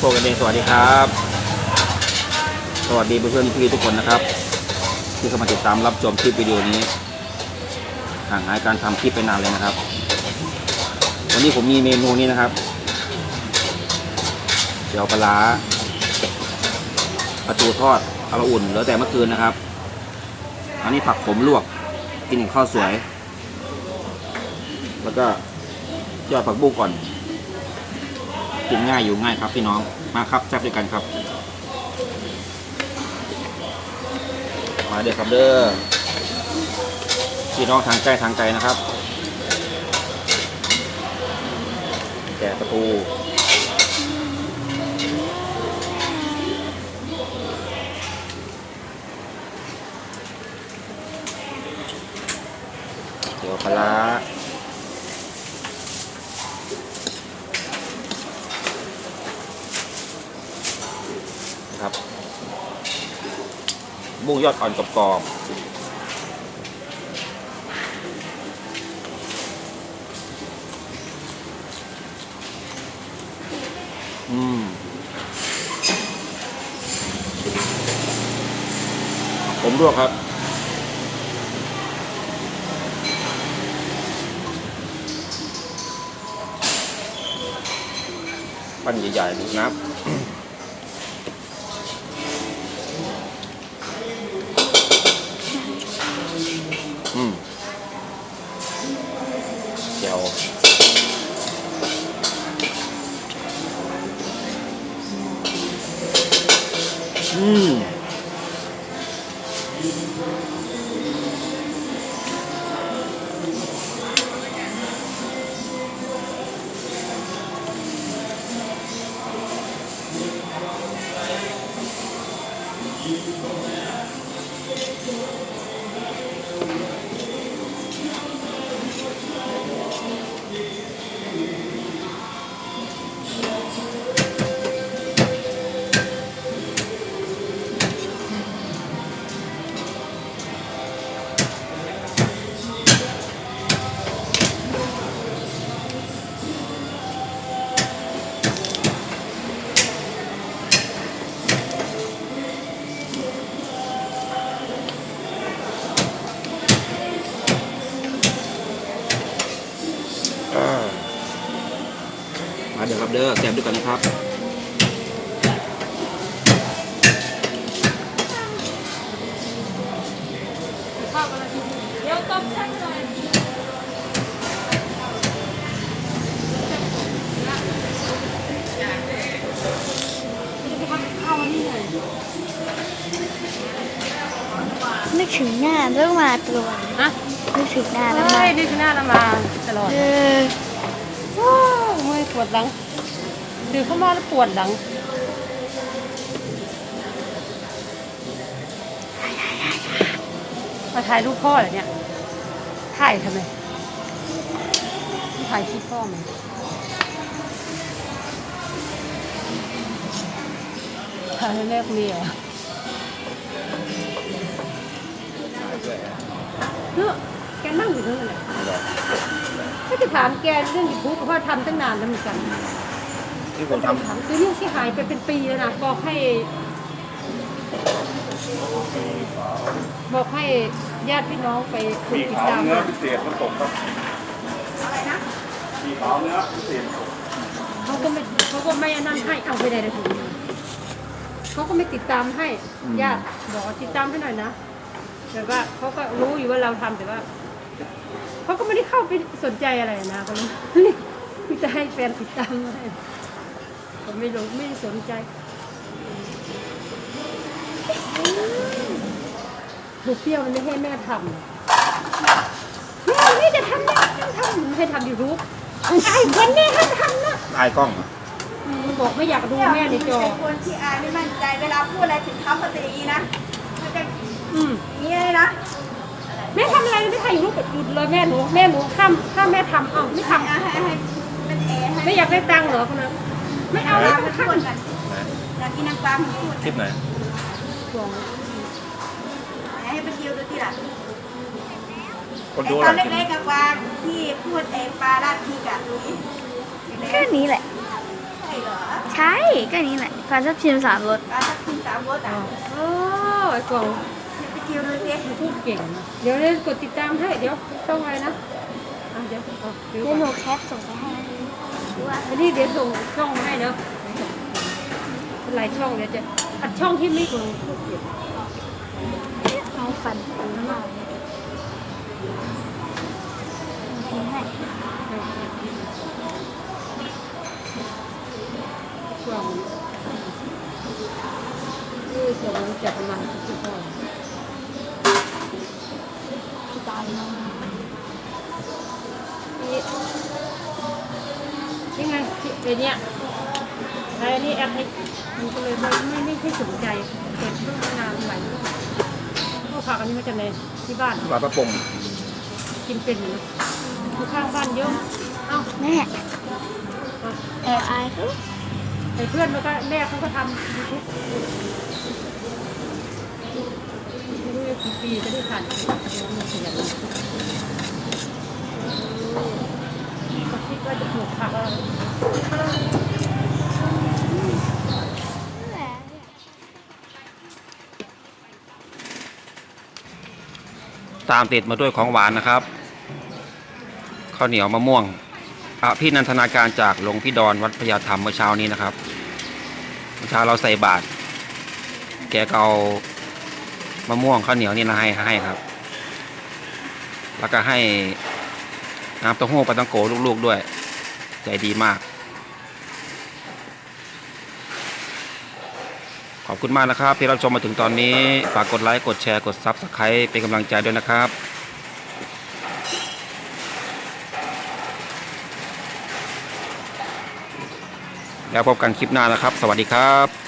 โปรกันเองสวัสดีครับ สวัสดีเพื่อนๆพี่ทุกคนนะครับ ที่เข้ามาติดตามรับชมคลิปวิดีโอนี้ห่างหายการทำคลิปไปนานเลยนะครับ วันนี้ผมมีเมนูนี้นะครับเดี๋ยวปลาปลาทูทอดเอามาอุ่นเหลือแต่เมื่อคืนนะครับ อันนี้ผักผมลวกกินกับข้าวสวย แล้วก็ยอดผักบุ้งก่อน กินง่ายอยู่ง่ายครับพี่น้องมาครับแซ่บด้วยกันครับ มาเด้อครับเด้อพี่น้องทางใกล้ทางไกลนะครับแกะประตูเดี๋ยวปลาร้าครับ บุ้งยอดอ่อนกรอบอืมผมลวกครับ ปั้นใหญ่ๆนะครับ อืมเครับเด้อแซมด้วยกันนะครับเดี๋ยวต้มแช่หน่อยข้าวนี่หน่อยนึกถึงหน้าต้องมาตลอดฮะนึกถึงหน้าแล้วเฮ้มายนี่คือหน้าละมาตลอดเออว้าวเมื่อยปวดหลัง ดื่มเข้ามาแล้วปวดหลังมาถ่ายรูปพ่อเหรอเนี่ย ถ่ายทำไม ถ่ายคลิปพ่อไหมถ่ายให้แม่เมียเนอะแกนั่งอยู่ตรงนั้นแหละถ้าจะถามแกเรื่องยูทูบเพราะทำตั้งนานแล้วเหมือนกัน ที่ผมทถามคือเรื่องที่หายไปเป็นปีแล้วนะบอกให้ บอกให้ญาติพี่น้องไปกดมีติดขาวตามเนื้อพิเศษผสมครับอะไรนะมีขาวเนื้อพิเศษเขาก็ไม่เขาก็ไม่อันนั่นให้เอาไปไหนนะถึงเขาก็ไม่ติดตามให้ญาติบอกว่าติดตามให้หน่อยนะแต่ว่าเขาก็รู้อยู่ว่าเราทำแต่ว่าเขาก็ไม่ได้เข้าไปสนใจอะไรนะเขาเลยมีแต่ให้แฟนติดตามให้ ผมไม่รู้ไม่ได้สนใจบุกเปรี้ยวมันไม่ให้แม่ทำแม่นี่จะทำแม่ทำไม่ให้ทำยูทูบไอ้คนนี้ทำทำนะำอายกล้องเหรอมันบอกไม่อยากดูแม่ในจอเป็นคนที่อายไม่มั่นใจเวลาพูดอะไรถึงเขาเขาจะอย่างนี้นะเขาจะอืมอย่างนี้เลยนะแม่ทำอะไรไม่ถ่ายรูปหยุดเลยแม่หนูแม่หนูข้ามถ้าแม่ทำเอ้าไม่ทให้ให้ให้เป็นแอร์ให้ำไม่อยากได้ตังค์เหรอคนนั้น ไม่เอาแล้วลามันข้าพูมดกันอยากกินน้ำปลามันพูดคลิปไหนให้ไปเที่ยวดูที่หลังคนไอ้ดูตอนเล็กๆกับวางที่พูดไอ้ปลาราดพริกอะดูนี่แค่นี้แหละ ใช่เหรอ ใช่ก็นี้แหละปลาทับทิมสามรสปลาทับทิมสามรสอะโอ้ไอ้กล่องไปกินดูสิพูดเก่งเดี๋ยวเล่นกดติดตามให้เดี๋ยวช่องอะไรนะเดี๋ยวเดี๋ยวเดี๋ยวหนูแคปส่งไปให้ อันนี้เดี๋ยวส่งช่องมาให้เนาะเป็นหลายช่องเดี๋ยวจะอัดช่องที่ไม่ของพูดเก่งเอาฟันปูมาพิมพ์ให้กล่องนี่จะรู้จักประมาณทุกคนที่ตายแล้ว ไงที่ไอเนี้ยไอ้นี่แอปให้มันก็เลยไม่ไม่ไม่ค่อยสนใจเปิดเพิ่งมานานใหม่ก็ฝากอันนี้มาจากในที่บ้านปลาประปงกินเป็นอยู่นะอยู่ข้างบ้านเยอะเอ้าแม่แอบอายเขาไอ้เพื่อนมันก็แม่เขาก็ทำยูทูบไม่รู้กี่ปีจะได้ผ่านมันขยันก็คิดว่าจะปลูกผักอะไร ตามติดมาด้วยของหวานนะครับข้าวเหนียวมะม่วงอพี่นันทนาการจากหลวงพี่ดอนวัดพญาธรรมเมื่อเช้านี้นะครับเมื่อเช้าเราใส่บาตรแกก็เอามะม่วงข้าวเหนียวนี่นะให้ให้ครับ แล้วก็ให้น้ำเต้าหู้ปลาตังโกลูกๆด้วย ใจดีมาก ขอบคุณมากนะครับ ที่รับชมมาถึงตอนนี้ฝากกดไลค์กดแชร์กดซับสไครต์เป็นกำลังใจด้วยนะครับแล้วพบกันคลิปหน้านะครับ สวัสดีครับ